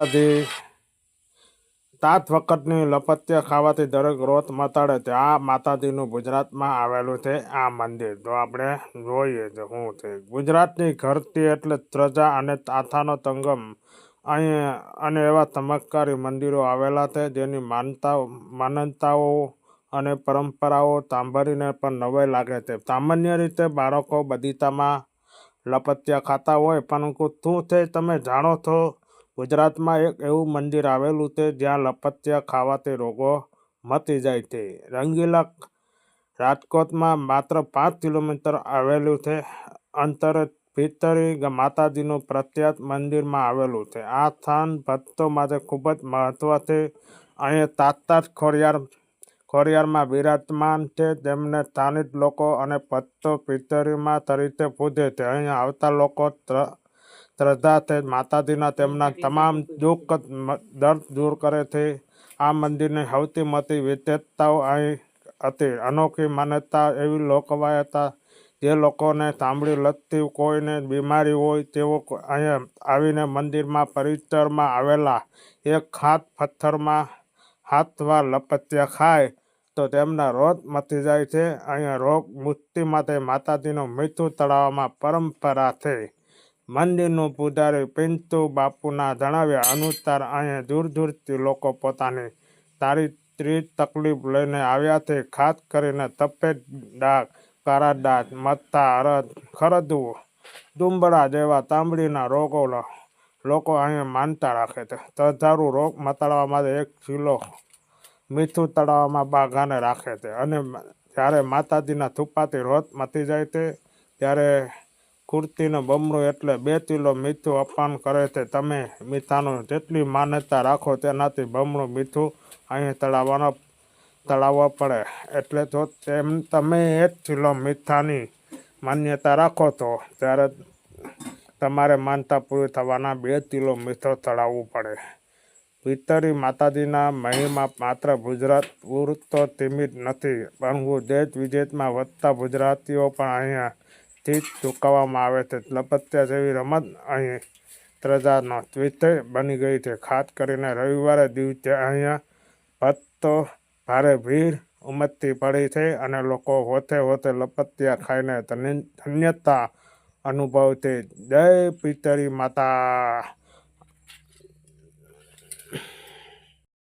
આથી તાત વખતની લપત્ય ખાવાથી દરેક રોત મતાડે છે આ માતાજીનું ગુજરાતમાં આવેલું છે, આ મંદિર. તો આપણે જોઈએ છે શું છે. ગુજરાતની ઘરતી એટલે ત્રજા અને તાથાનો તંગમ. અહીં અને એવા ચમત્કારી મંદિરો આવેલા છે, જેની માનતા માન્યતાઓ અને પરંપરાઓ સાંભળીને પણ નવાઈ લાગે છે. સામાન્ય રીતે બાળકો બગીચામાં લપત્યા ખાતા હોય, પરંતુ શું છે તમે જાણો છો? ગુજરાતમાં એક એવું મંદિર આવેલું છે જ્યાં લપત્યા ખાવાથી રોગો મટી જાય છે. રંગીલા રાજકોટમાં માત્ર પાંચ કિલોમીટર આવેલું છે. અંતરે પિત્તરી માતાજીનું પ્રખ્યાત મંદિરમાં આવેલું છે. આ સ્થાન ભક્તો માટે ખૂબ જ મહત્વ છે. અહીં તાતા ખોરિયાર ખોડિયાર, ખોડિયારમાં બિરાજમાન છે. તેમને સ્થાનિક લોકો અને ભક્તો પિત્તરીમાં તરીકે પૂજે છે. અહીં આવતા લોકો શ્રદ્ધા છે માતાજીના તેમના તમામ દુઃખ દર્દ દૂર કરે છે. આ મંદિરની સૌથી મોટી વિશેષતાઓ અહીં હતી. અનોખી માન્યતા એવી લોકવાયતા જે લોકોને સાંભળી લગતી કોઈને બીમારી હોય તેઓ અહીંયા આવીને મંદિરમાં પરિસરમાં આવેલા એક હાથ પથ્થરમાં હાથ વાર લપત્યા ખાય તો તેમના રોગ મટી જાય છે. અહીંયા રોગ મુક્તિ માટે માતાજીનું મીઠું તળાવમાં પરંપરા છે. મંદિરનું પૂજારી પિન્ટુ બાપુના જણાવ્યા અનુસાર અહીંયા દૂર દૂરથી લોકો પોતાની ચારિત્રિક તકલીફ લઈને આવ્યા છે. ખાસ કરીને તપેટ ડાક કાળા ડાઘ મત્તા અરદ ખરદવું ડુંબળા જેવા તાંબડીના રોગો લોકો અહીંયા માનતા રાખે છે. શ્રદ્ધાળુ રોગ મતાડવા માટે એક ચીલો મીઠું તળાવમાં બાઘાને રાખે છે અને જ્યારે માતાજીના થૂપાથી રોત મતી જાય છે, ત્યારે કુર્તીનો બમણું એટલે બે કિલો મીઠું અપાન કરે છે તમે મીઠાનું જેટલી માન્યતા રાખો તેનાથી બમણું મીઠું અહીં તળાવવાનો તળાવવા પડે. એટલે તો તેમ તમે એક કિલો મીઠાની માન્યતા રાખો તો ત્યારે તમારે માનતા પૂરી થવાના બે કિલો મીઠો તળાવવું પડે. પિત્તરી માતાજીના મહિમા માત્ર ગુજરાત પૂરતો સીમિત નથી પરંતુ દેશ વિદેશમાં વધતા ગુજરાતીઓ પણ અહીંયાથી જ ચૂકવવામાં આવે છે લપત્યા જેવી રમત અહીં ત્રજાનો વિષય બની ગઈ છે. ખાસ કરીને રવિવારે દિવસે અહીંયા ભક્તો ભારે ભીડ ઉમટતી પડી છે અને લોકો હોતે હોતે લપત્યા ખાઈને ધન્ય- ધન્યતા અનુભવતી. જય પિતરી માતા!